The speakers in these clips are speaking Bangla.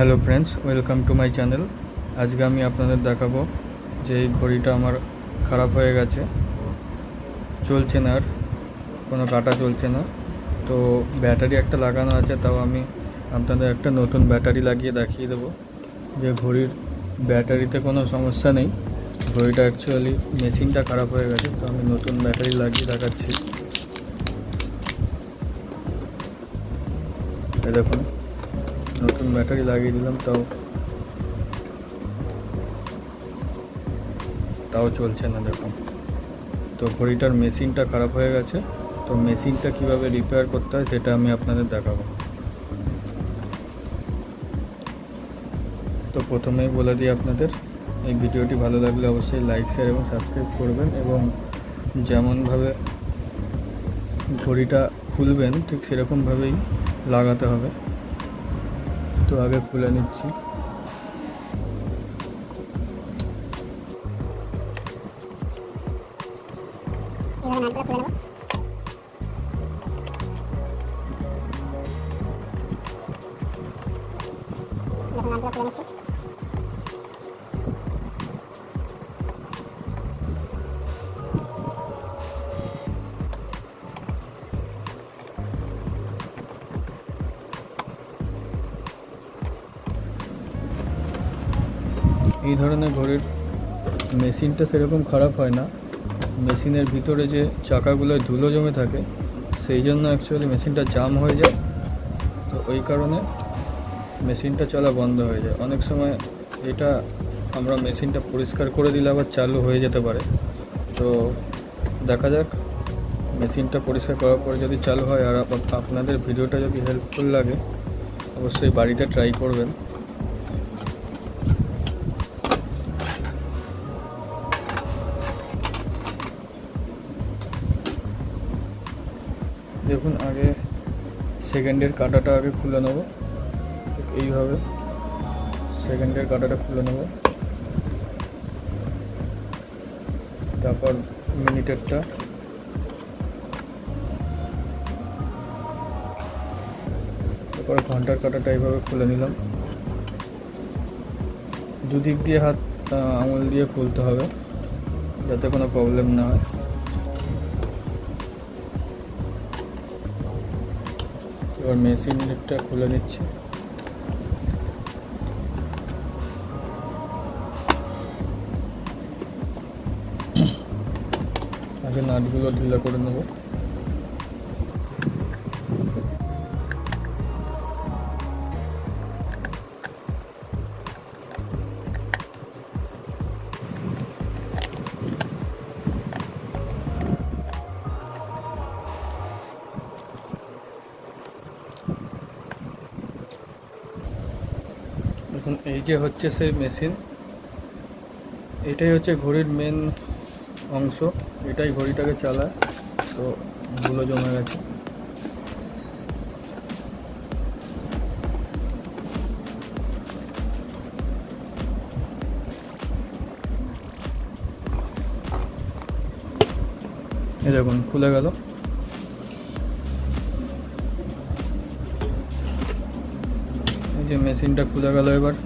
Hello friends, welcome to my channel. আজকে আমি আপনাদের দেখাবো যে এই ঘড়িটা আমার খারাপ হয়ে গেছে। চলছে না আর, কোনো কাটা চলছে না। তো ব্যাটারি একটা লাগানো আছে, তাও আমি আপনাদের একটা নতুন ব্যাটারি লাগিয়ে দেখিয়ে দেবো। যে ঘড়ির ব্যাটারিতে কোনো সমস্যা নেই। ঘড়িটা অ্যাকচুয়ালি মেশিনটা খারাপ হয়ে গেছে, তো আমি নতুন ব্যাটারি লাগিয়ে দেখাচ্ছি। দেখুন। নতুন ব্যাটারি লাগিয়ে দিলাম, তাও তাও চলছে না দেখুন তো ঘড়িটার মেশিনটা খারাপ হয়ে গেছে, তো মেশিনটা কীভাবে রিপেয়ার করতে হয় সেটা আমি আপনাদের দেখাবো। তো প্রথমেই বলে দিই আপনাদের, এই ভিডিওটি ভালো লাগলে অবশ্যই লাইক শেয়ার এবং সাবস্ক্রাইব করবেন এবং যেমনভাবে ঘড়িটা খুলবেন, ঠিক সেরকমভাবেই লাগাতে হবে। তো আগে খুলে নিচ্ছি। খুলে নেব। এই ধরনের ঘড়ির মেশিনটা সেরকম খারাপ হয় না। মেশিনের ভিতরে যে চাকাগুলোয় ধুলো জমে থাকে, সেই জন্য অ্যাকচুয়ালি মেশিনটা জাম হয়ে যায়। তো ওই কারণে মেশিনটা চলা বন্ধ হয়ে যায়। অনেক সময় এটা আমরা মেশিনটা পরিষ্কার করে দিলে আবার চালু হয়ে যেতে পারে। তো দেখা যাক, মেশিনটা পরিষ্কার করার পরে যদি চালু হয়, আর আপনাদের ভিডিওটা যদি হেল্পফুল লাগে, অবশ্যই বাড়িতে ট্রাই করবেন। দেখুন, আগে সেকেন্ডের কাঁটাটা আগে খুলে নেব। এইভাবে সেকেন্ডের কাঁটাটা খুলে নেব। তারপর মিনিটেরটা। তারপর ঘণ্টার কাঁটাটা এইভাবে খুলে নিলাম। দুদিক দিয়ে হাত আঙুল দিয়ে খুলতে হবে, যাতে কোনো প্রবলেম না হয়। এবার মেশিন লিডটা খুলে নিচ্ছি। আগে নাটগুলো ঢিলা করে নেব। এই যে হচ্ছে সেই মেশিন, এটাই হচ্ছে ঘড়ির মেন অংশ, এটাই ঘড়িটাকে চালায়, তো ধুলো জমে গেছে। দেখুন, খুলে গেল। এই যে মেশিনটা খুলে গেল এবার।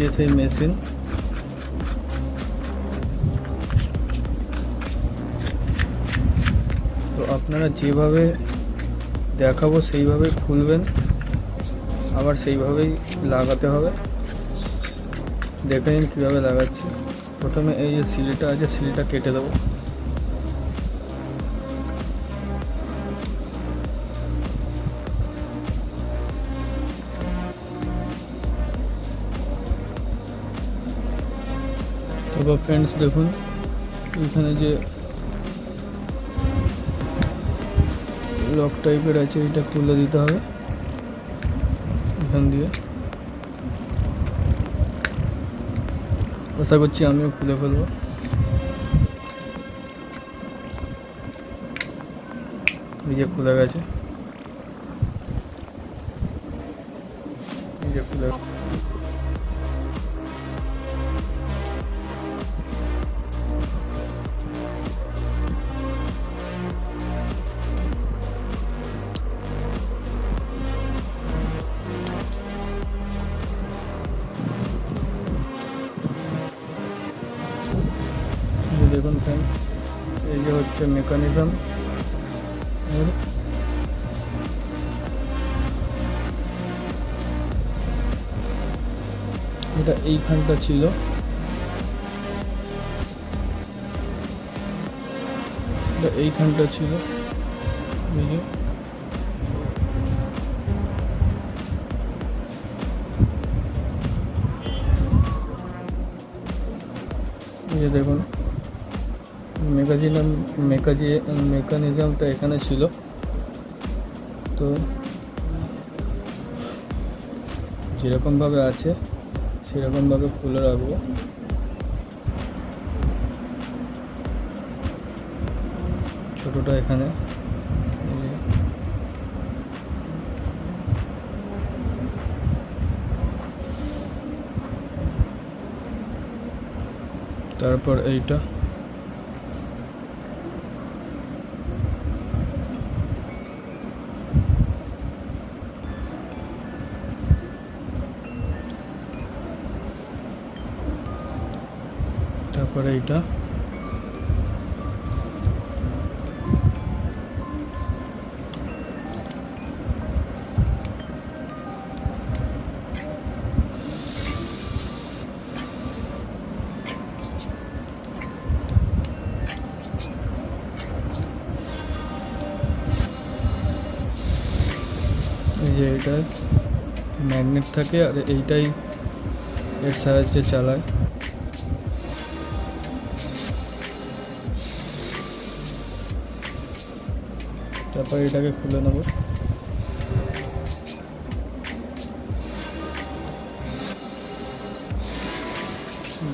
যে সেই মেশিন। তো আপনারা যেভাবে দেখাবো সেইভাবে খুলবেন, আবার সেইভাবেই লাগাতে হবে। দেখে নিন কীভাবে লাগাচ্ছি। প্রথমে এই যে সিলিটা আছে সিলিটা কেটে দেবো। তারপর ফ্রেন্ডস দেখুন। এখানে যে লক টাইপের আছে, এটা খুলে দিতে হবে। এখান দিয়ে। আশা করছি আমিও খুলে ফেলব। এই যে খুলে গেছে। এই যে খুলে হচ্ছে মেকানিজম এটা এইখানটা ছিল। এটা এইখানটা ছিল। এই দেখুন। মেকাজিনাম মেকাজি মেকানিজমটা এখানে ছিল। তো যেরকমভাবে আছে, সেরকমভাবে খুলে রাখব। ছোটোটা এখানে। তারপর এইটা। এটা। ম্যাগনেট থাকে আর এইটাই এর সাহায্যে চালায়। তারপর এটাকে খুলে নেব।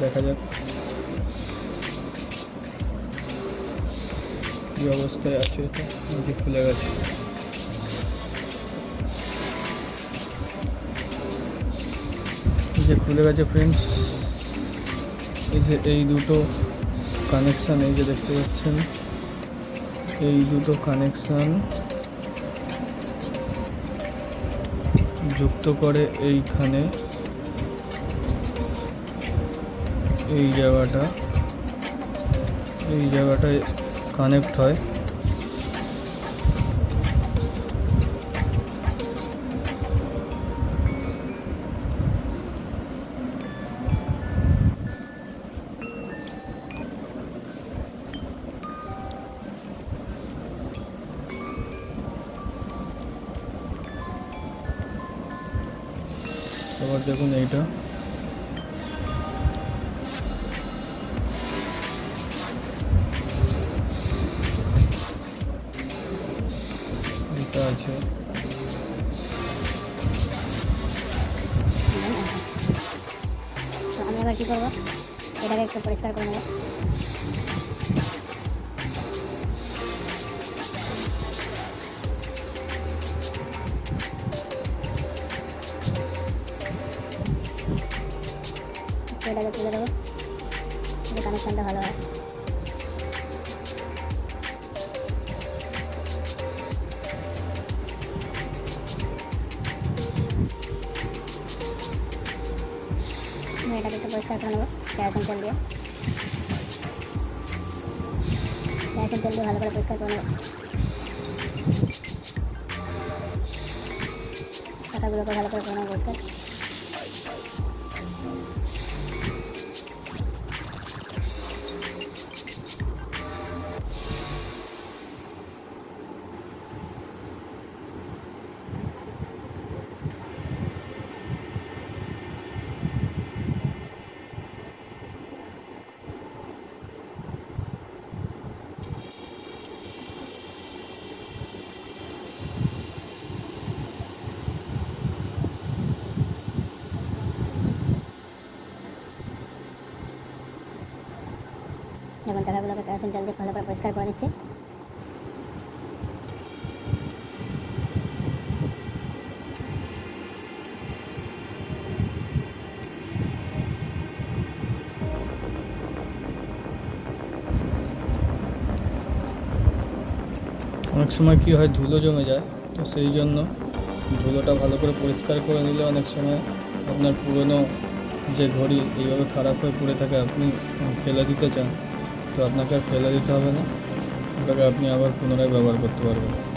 দেখা যাক কি অবস্থায় আছে এটা। যে খুলে গেছে। যে খুলে গেছে ফ্রেন্ডস এই যে এই দুটো কানেকশান এই যে দেখতে পাচ্ছেন। এই দুটো কানেকশান যুক্ত করে এইখানে এই জায়গাটা এই জায়গাটায় কানেক্ট হয়। এটাকে একটু পরিষ্কার করে নেব একটু এটাকে তুলে দেবো কানেকশানটা ভালো হয় আমি এটাকে একটু পরিষ্কার করে নেব কেরাসিন তেল দিয়ে। কেরাসিন তেল দিয়ে ভালো করে পরিষ্কার করে নেব। পাতাগুলোকে ভালো করে করে নেব পরিষ্কার এখন চাকাগুলোকে কেরাসিন তেল দিয়ে ভালো করে পরিষ্কার করে নিচ্ছে। অনেক সময় কি হয়, ধুলো জমে যায়, তো সেই জন্য ধুলোটা ভালো করে পরিষ্কার করে নিলে অনেক সময় আপনার পুরনো যে ঘড়ি, এইভাবে খারাপ হয়ে পড়ে থাকে, আপনি ফেলে দিতে চান। তো আপনাকে আর ফেলে দিতে হবে না। ওটাকে আপনি আবার পুনরায় ব্যবহার করতে পারবেন।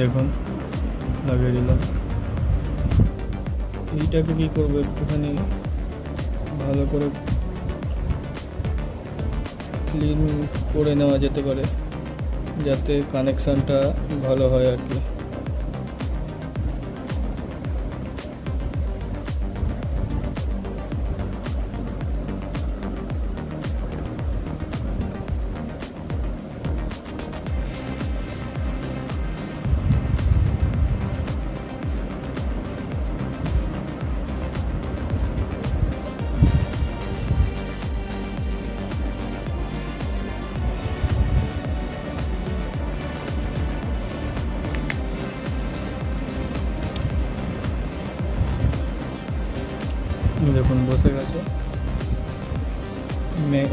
দেখুন, লাগিয়ে দিলাম। এইটাকে কী করব একটুখানি ভালো করে ক্লিন করে নেওয়া যেতে পারে, যাতে কানেকশানটা ভালো হয় আর কি।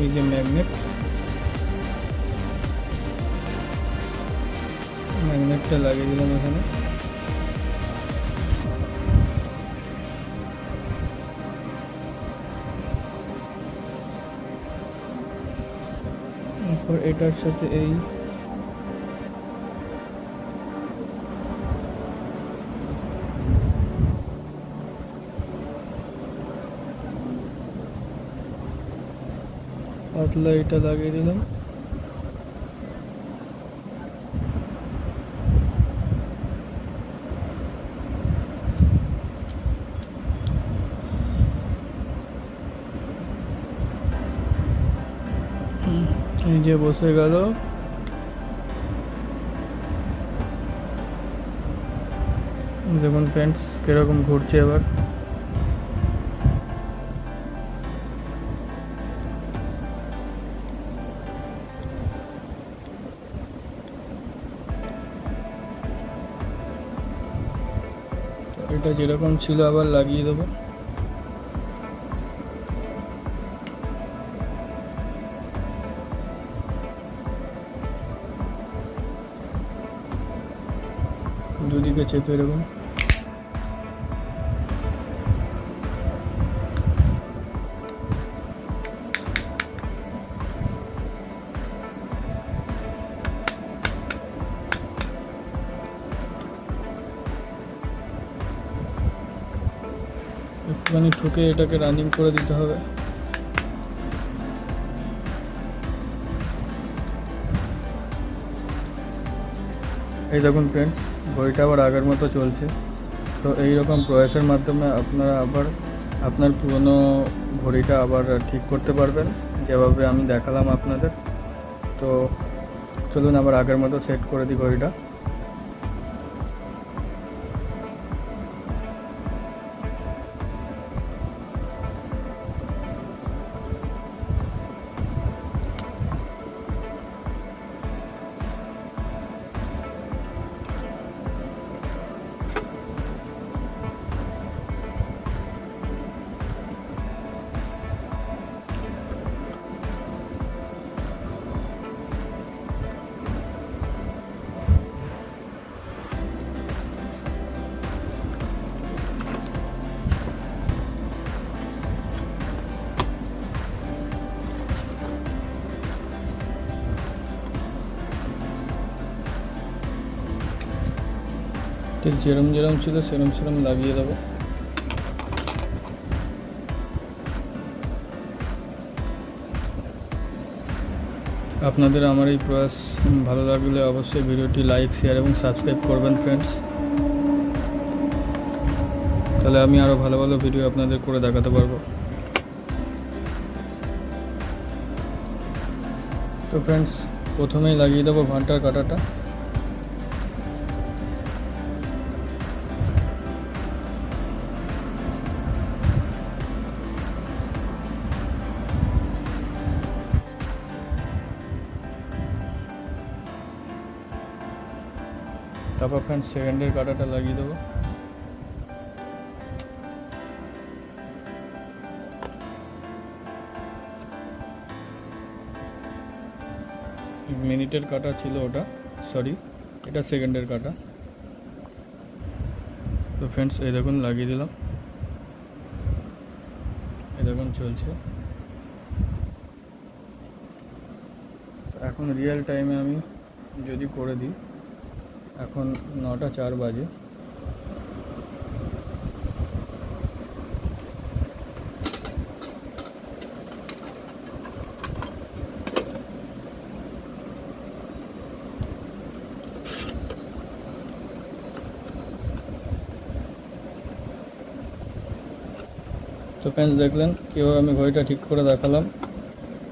এই যে ম্যাগনেট। ম্যাগনেটটা লাগিয়ে দিলাম এখানে। এরপর এটার সাথে এই এটা লাগিয়ে দিলাম। এই যে বসে গেল। দেখুন ফ্রেন্ডস কীরকম ঘুরছে এবার। এটা যেরকম ছিল আবার লাগিয়ে দেবো। দুদিকে চেপে এরকম। একটুখানি ঠুকে এটাকে রানিং করে দিতে হবে। এই দেখুন ফ্রেন্ডস ঘড়িটা আবার আগের মতো চলছে। তো এই রকম প্রয়াসের মাধ্যমে আপনারা আবার আপনার পুরনো ঘড়িটা আবার ঠিক করতে পারবেন, যেভাবে আমি দেখালাম আপনাদের। তো চলুন আবার আগের মতো সেট করে দিই ঘড়িটা। ঠিক যেরম যেরম ছিল, সেরম সেরম লাগিয়ে দেবো। আপনাদের আমার এই প্রয়াস ভালো লাগলে অবশ্যই ভিডিওটি লাইক, শেয়ার এবং সাবস্ক্রাইব করবেন ফ্রেন্ডস তাহলে আমি আরও ভালো ভালো ভিডিও আপনাদের করে দেখাতে পারব। তো ফ্রেন্ডস প্রথমেই লাগিয়ে দেবো ঘণ্টার কাঁটাটা। তারপর ফ্রেন্ড সেকেন্ডের কাটাটা লাগিয়ে দেবো। মিনিটের কাটা ছিল ওটা সরি এটা সেকেন্ডের কাটা। তো ফ্রেন্ডস এই দেখুন, লাগিয়ে দিলাম। এই দেখুন, চলছে। এখন রিয়েল টাইমে আমি যদি করে দিই এখন নটা চার বাজে। তো ফ্রেন্ডস দেখলেন, কীভাবে আমি ঘড়িটা ঠিক করে দেখালাম।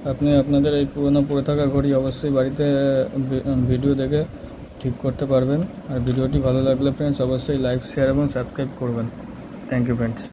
আপনি আপনাদের এই পুরনো পড়ে থাকা ঘড়ি অবশ্যই বাড়িতে ভি- ভিডিও দেখে ঠিক করতে পারবেন। আর ভিডিওটি ভালো লাগলে ফ্রেন্ডস অবশ্যই লাইক শেয়ার এবং সাবস্ক্রাইব করবেন। Thank you friends